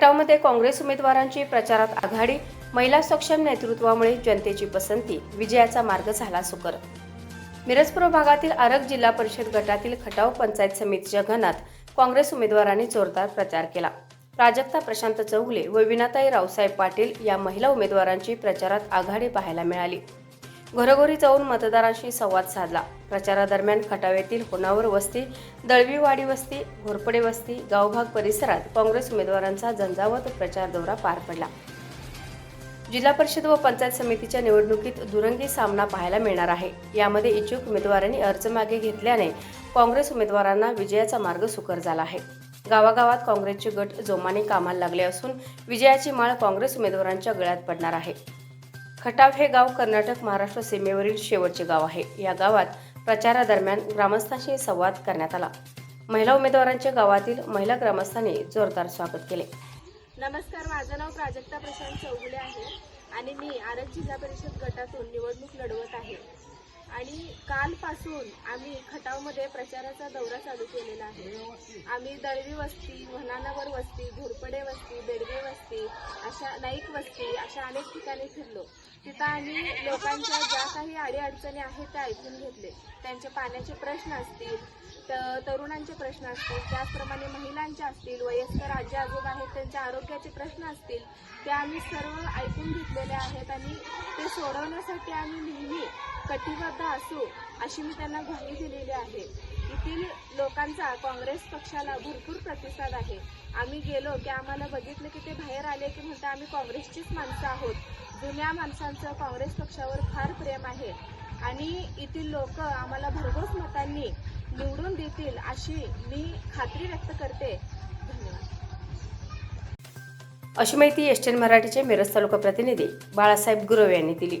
खटावमध्ये काँग्रेस उमेदवारांची प्रचारात आघाडी महिला सक्षम नेतृत्वामुळे जनतेची पसंती विजयाचा मार्ग झाला सुकर. मिरजपूर भागातील आरग जिल्हा परिषद गटातील खटाव पंचायत समितीच्या घनात काँग्रेस उमेदवारांनी जोरदार प्रचार केला. प्राजक्ता प्रशांत चौगुले व विनाताई रावसाहेब पाटील या महिला उमेदवारांची प्रचारात आघाडी पाहायला मिळाली. घरोघरी जाऊन मतदारांशी संवाद साधला. प्रचारादरम्यान खटाव येथील वस्ती दळवीवाडी वस्ती घोरपडे वस्ती गावभाग परिसरात काँग्रेस उमेदवारांचा झंझावत प्रचार दौरा पार पडला. जिल्हा परिषद व पंचायत समितीच्या निवडणुकीत दुरंगी सामना पाहायला मिळणार आहे. यामध्ये इच्छुक उमेदवारांनी अर्ज मागे घेतल्याने काँग्रेस उमेदवारांना विजयाचा मार्ग सुकर झाला आहे. गावागावात काँग्रेसचे गट जोमाने कामाला लागले असून विजयाची माळ काँग्रेस उमेदवारांच्या गळ्यात पडणार आहे. खटाव हे गाव कर्नाटक महाराष्ट्र सीमेवरील शेवटचे गाव आहे. या गावात प्रचारादरम्यान ग्रामस्थांशी संवाद करण्यात आला. महिला उमेदवारांच्या गावातील महिला ग्रामस्थांनी जोरदार स्वागत केले. नमस्कार माझं नाव प्राजक्ता प्रशांत चौगुले आहे आणि मी आरग जिल्हा परिषद गटातून निवडणूक लढवत आहे. आणि कालपासून आम्ही खटावमध्ये प्रचाराचा दौरा चालू केलेला आहे. आम्ही दळवी वस्ती वनानगर वस्ती घोरपडे वस्ती अशा नाईक वस्ती अशा अनेक ठिकाणी फिरलो. तिथं आम्ही लोकांच्या ज्या काही अडीअडचणी आहेत त्या ऐकून घेतले. त्यांचे पाण्याचे प्रश्न असतील तर तरुणांचे प्रश्न असतील त्याचप्रमाणे महिलांचे असतील वयस्कर आजी आजोबा आहेत त्यांच्या आरोग्याचे प्रश्न असतील ते आम्ही सर्व ऐकून घेतलेले आहेत आणि ते सोडवण्यासाठी आम्ही नेहमी कटिबद्ध असू अशी मी त्यांना ग्वाही दिलेली आहे. येथील लोकांचा काँग्रेस पक्षाला भरपूर प्रतिसाद आहे. आम्ही गेलो की आम्हाला बघितलं की ते बाहेर आले की म्हणता आम्ही काँग्रेसचीच माणसं आहोत. जुन्या माणसांचं काँग्रेस पक्षावर फार प्रेम आहे. आणि येथील लोक आम्हाला भरघोस मतांनी निवडून देतील अशी मी खात्री व्यक्त करते. धन्यवाद. अशी माहिती एसटीएन मराठीचे मिरज तालुका प्रतिनिधी बाळासाहेब गुरव यांनी दिली.